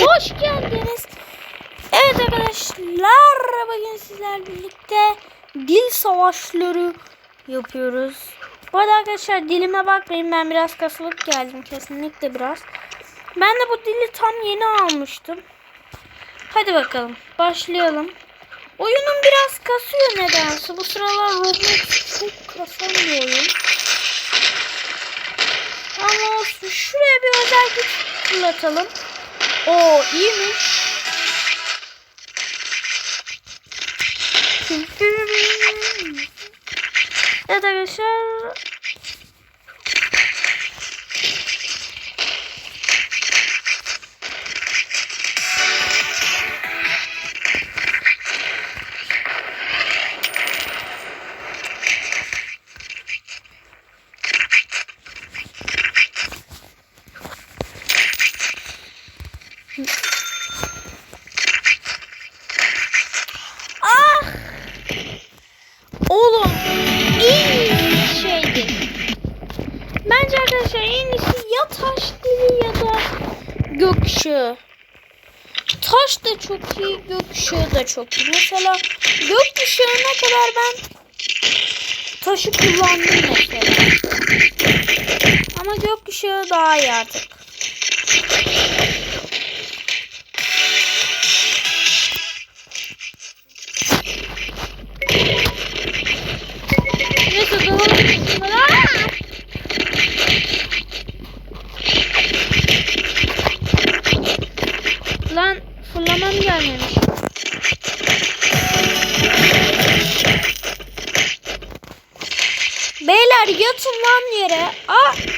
Hoş geldiniz. Evet arkadaşlar bugün sizlerle birlikte dil savaşları yapıyoruz. Bu arada arkadaşlar dilime bakmayın ben biraz kasılıp geldim kesinlikle biraz. Ben de bu dili tam yeni almıştım. Hadi bakalım başlayalım. Oyunun biraz kasıyor nedense. Bu sıralar Roblox çok kasan bir oyun. Ama olsun. Şuraya bir özel güç fırlatalım. O iyiymiş. Evet arkadaşlar. Da çok iyi. Mesela gökkuşağına kadar ben taşı kullandım mesela. Ama gökkuşağı daha iyi artık. Yatın lan yere. Aa!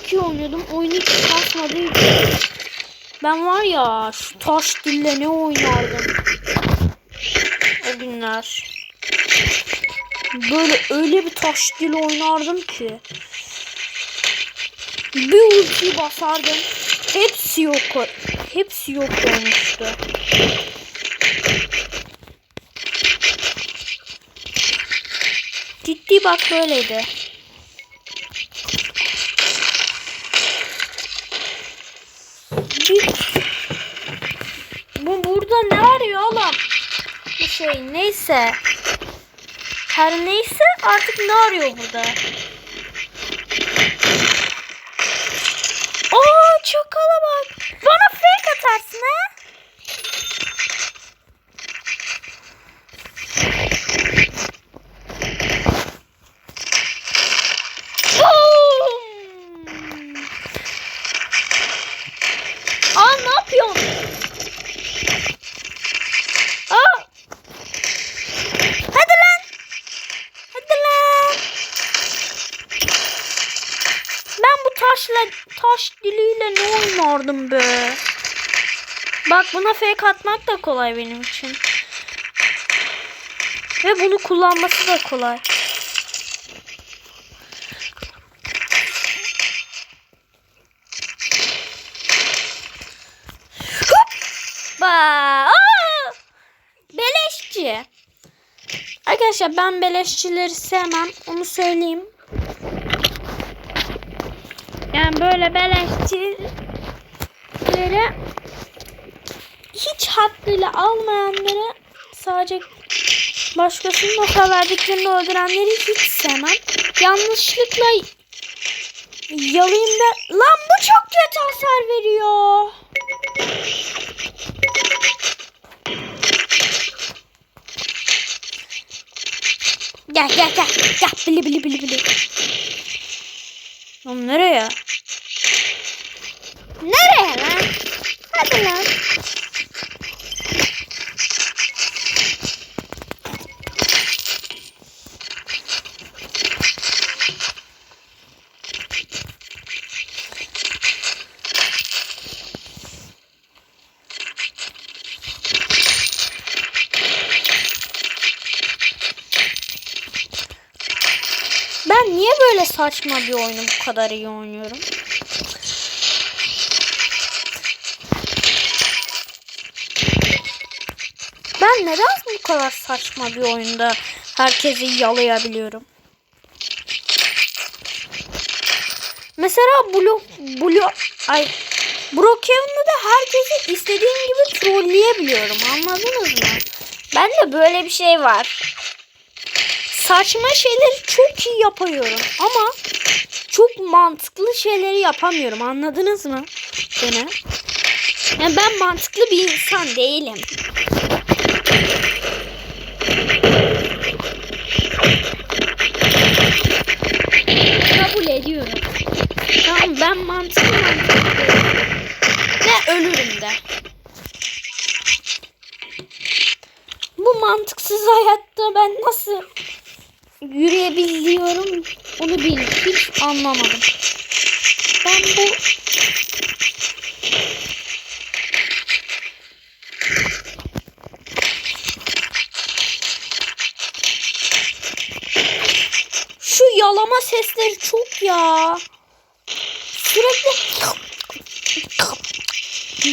Çok iyi oynuyordum. Oyunu hiç kasmadığı için. Ben var ya şu taş dille ne oynardım. O günler. Böyle öyle bir taş dil oynardım ki. Bir ulti basardım. Hepsi yok. Hepsi yok olmuştu. Ciddi bak böyleydi. Bu burada ne arıyor oğlum? Bu şey neyse. Her neyse artık ne arıyor burada? Oo çakala bak. Bana fake atarsın ha? Boom! Aa ne yapıyorsun? Aa! Hadi lan! Hadi lan! Ben bu taşla taş diliyle ne oynardım be? Bak buna fake atmak da kolay benim için. Ve bunu kullanması da kolay. Hoppa! Beleşçi. Arkadaşlar ben beleşçileri sevmem. Onu söyleyeyim. Yani böyle beleşçileri hiç hakkıyla almayanlara sadece başkasının nota verdiklerini öldürenleri hiç sevmem. Yanlışlıkla yalayayım da... Lan bu çok kötü hasar veriyor. Gel gel gel. Gel bili bili bili bili. Oğlum nereye? Nereye lan? Hadi lan. Ben niye böyle saçma bir oyunu bu kadar iyi oynuyorum? Ben neden bu kadar saçma bir oyunda herkesi yalayabiliyorum? Mesela Blue, Blue, ay Brookhaven'da da herkesi istediğim gibi trolleyebiliyorum. Anladınız mı? Ben de böyle bir şey var. Saçma şeyleri çok iyi yapıyorum ama çok mantıklı şeyleri yapamıyorum. Anladınız mı? Beni. Yani ben mantıklı bir insan değilim. Kabul ediyorum. Tamam ben mantıklı mantıklı. Ve ölürüm de. Bu mantıksız hayatta ben nasıl yürüyebiliyorum onu bil hiç anlamadım. Ben bu Şu yalama sesleri çok ya. Sürekli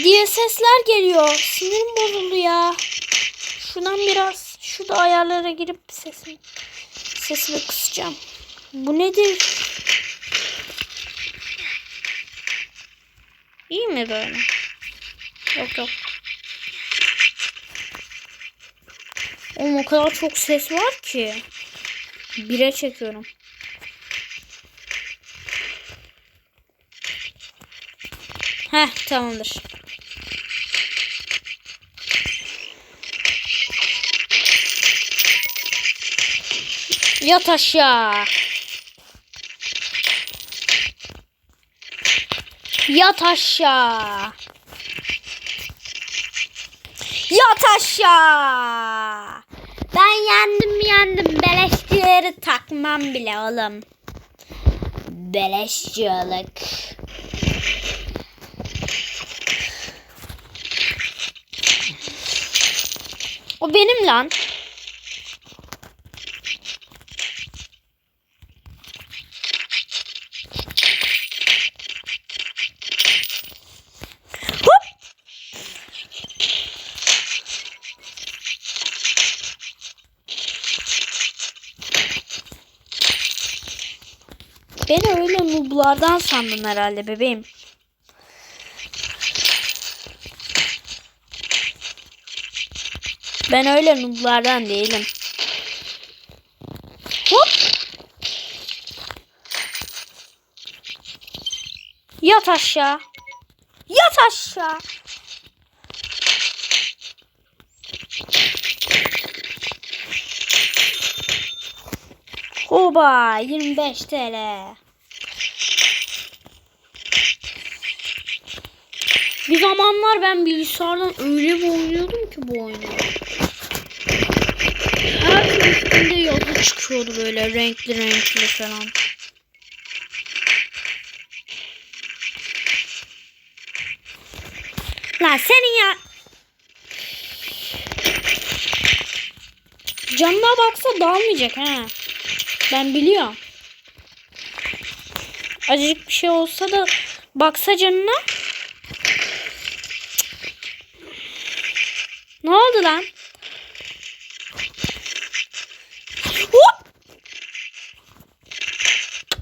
diye sesler geliyor. Sinirim bozuldu ya. Şuradan biraz şurada ayarlara girip sesimi sesini kısacağım. Bu nedir? İyi mi böyle? Yok yok. Oğlum o kadar çok ses var ki. Bire çekiyorum. Heh tamamdır. Yat aşağı. Yat aşağı. Yat aşağı. Ben yendim yendim. Beleşçileri takmam bile oğlum. Beleşçilik. O benim lan. Hop. Nublardan sandın herhalde bebeğim. Ben öyle nublardan değilim. Hop. Yat aşağı. Yat aşağı. Oba 25 TL. Bir zamanlar ben bilgisayardan öyle bir oynuyordum ki bu oyunu. Her gün üstünde yazı çıkıyordu böyle renkli renkli falan. Lan senin ya... Canına baksa dalmayacak ha. Ben biliyorum. Acıcık bir şey olsa da baksa canına. Ne oldu lan? Hop!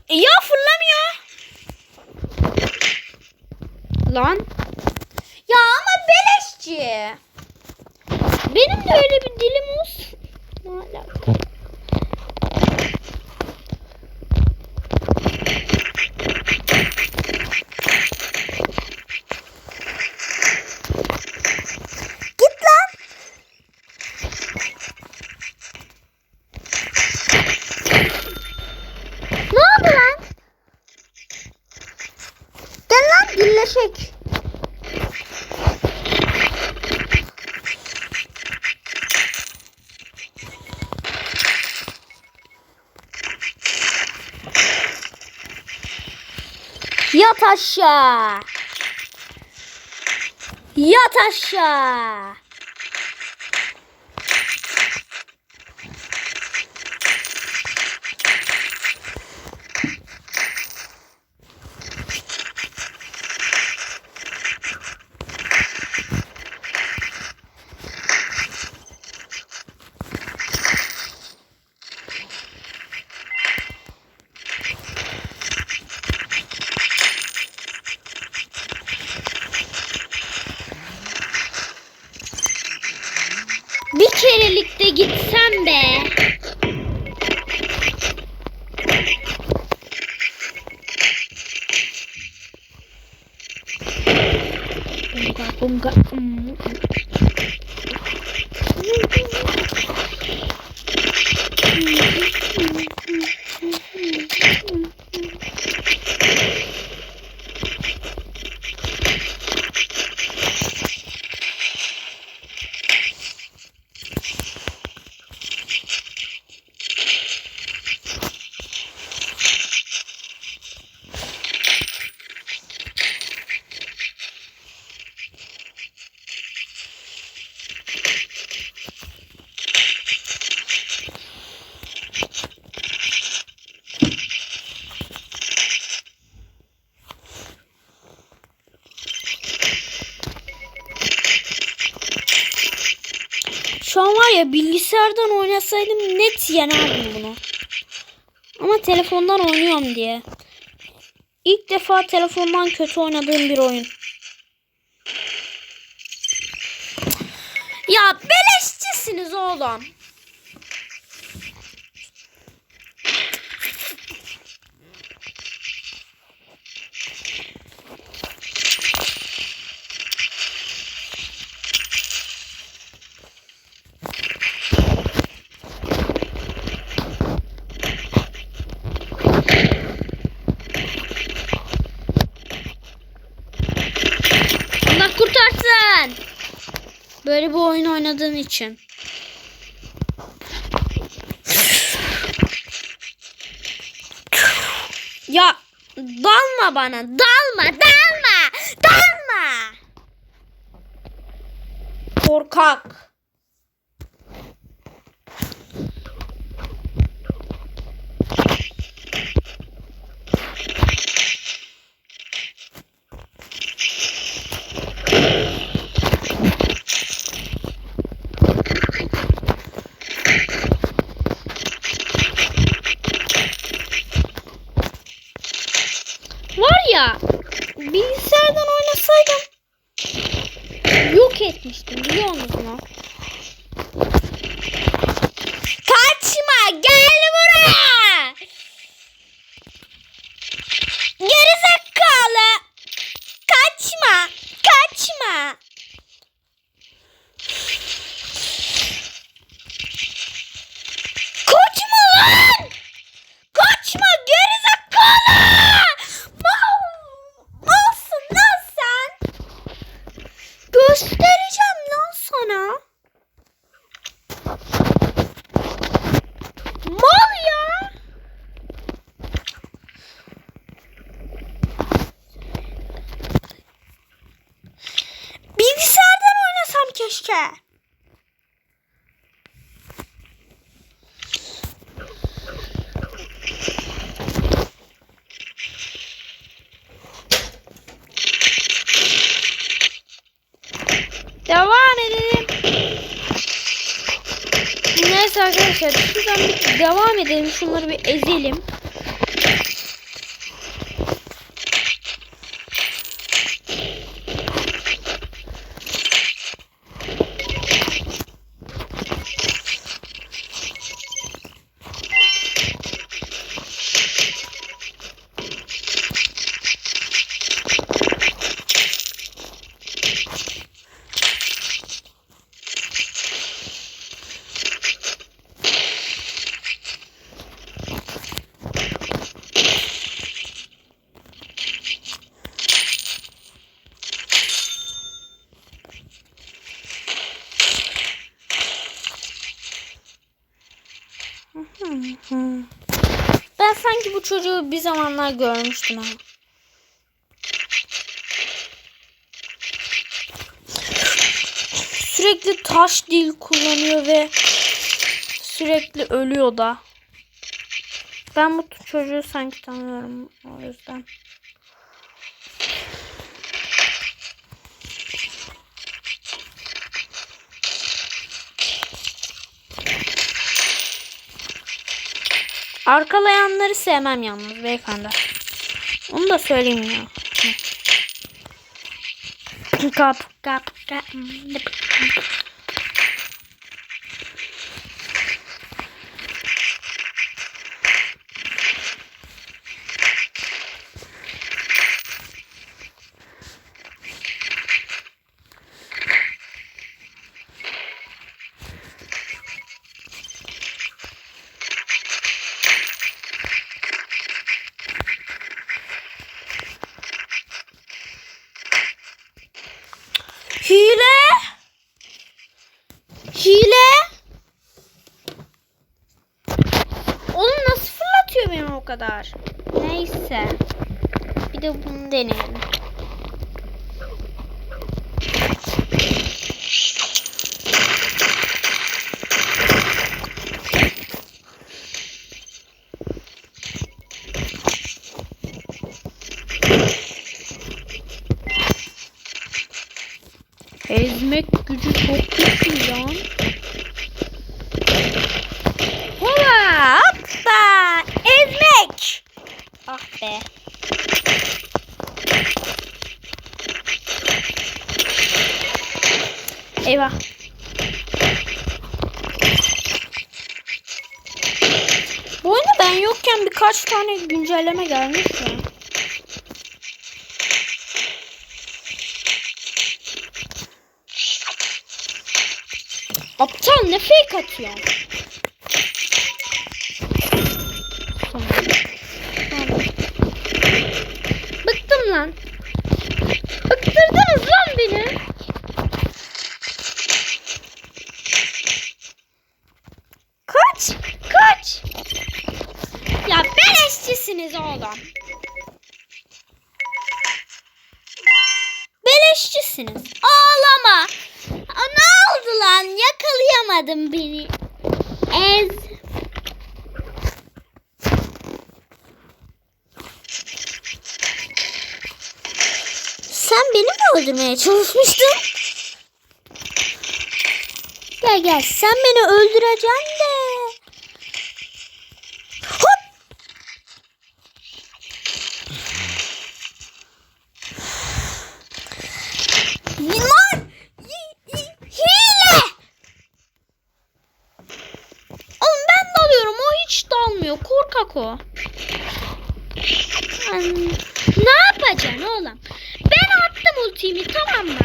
Ya fırlamıyor. Lan. Ya ama beleşçi. Benim de öyle bir dilim çek. Yat aşağı. Yat aşağı. Ya bilgisayardan oynasaydım net yenerdim bunu. Ama telefondan oynuyorum diye. İlk defa telefondan kötü oynadığım bir oyun. Ya beleşçisiniz oğlum. Allah kurtarsın. Böyle bir oyun oynadığın için. Ya dalma bana. Dalma, dalma. Dalma. Korkak. Var ya bilgisayardan oynasaydım yok etmiştim biliyor musun? Kaçma gel buraya. Gerizekalı. Kaçma. Kaçma. Kaçma lan. Kaçma gerizekalı. Mal. Malsın lan sen. Göstereceğim lan sana. Mal ya. Bilgisayardan oynasam keşke. Devam edelim. Neyse arkadaşlar şuradan bir devam edelim. Şunları bir ezelim. Zamanlar görmüştüm ha. Sürekli taş dil kullanıyor ve sürekli ölüyor da. Ben bu çocuğu sanki tanıyorum o yüzden. Arkalayanları sevmem yalnız beyefendi. Onu da söyleyeyim ya. Kap kap kap. Hile. Hile. Oğlum nasıl fırlatıyor beni o kadar? Neyse. Bir de bunu deneyelim. Ezmek gücü çok güçlü lan. Hoppa hoppa ezmek. Ah be. Eyvah. Bu oyunda ben birkaç tane güncelleme gelmiş ya. Aptal ne fake atıyor? Bıktım lan. Bıktırdınız lan beni. Kaç, kaç. Beleşçisiniz oğlum. Beleşçisiniz. Ağlama. Ne oldu lan? Yakalayamadın beni. Ez. Sen beni mi öldürmeye çalışmıştın? Gel gel sen beni öldüreceksin de. Hop. Lan! Y- y- Hile! Oğlum ben dalıyorum. O hiç dalmıyor. Korkak o. Ne yapacaksın oğlum? Ben attım ultimi tamam mı?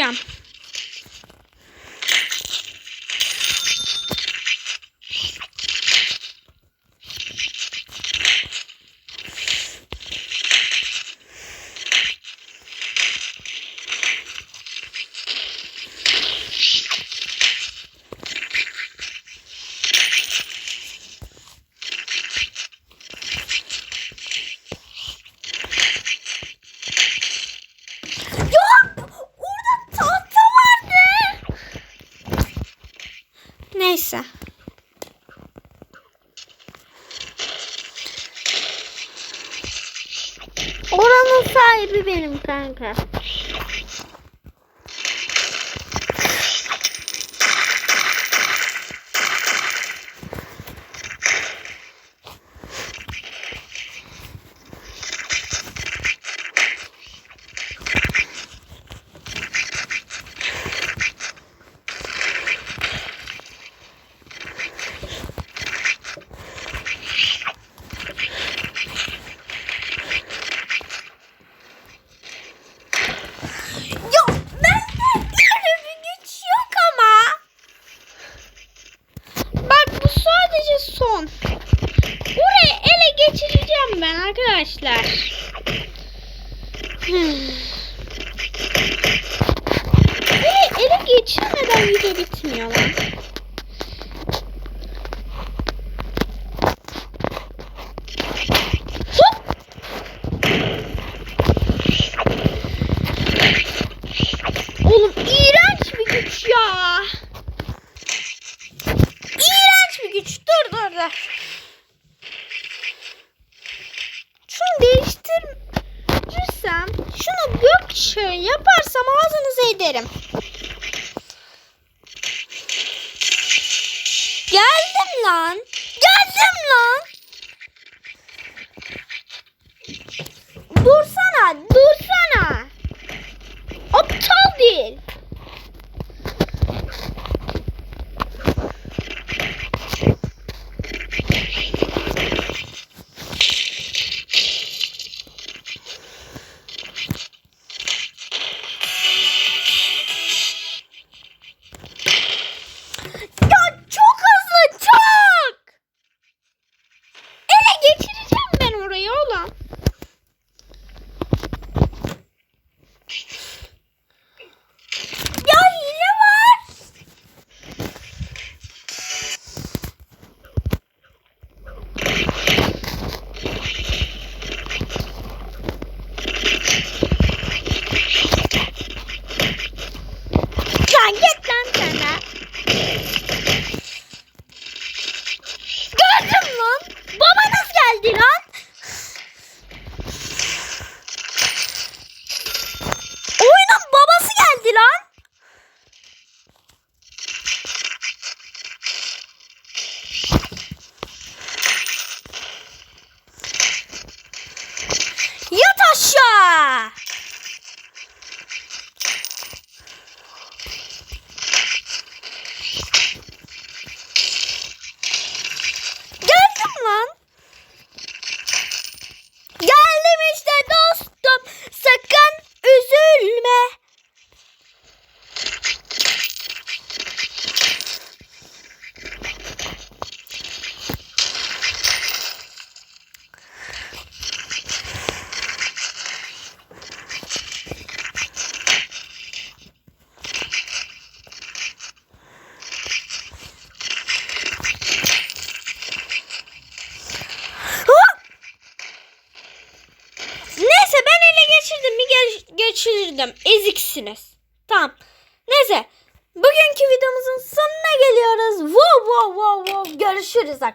yapacağım. neyse. Oranın sahibi benim kanka. lan. Geldim lan.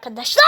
arkadaşlar.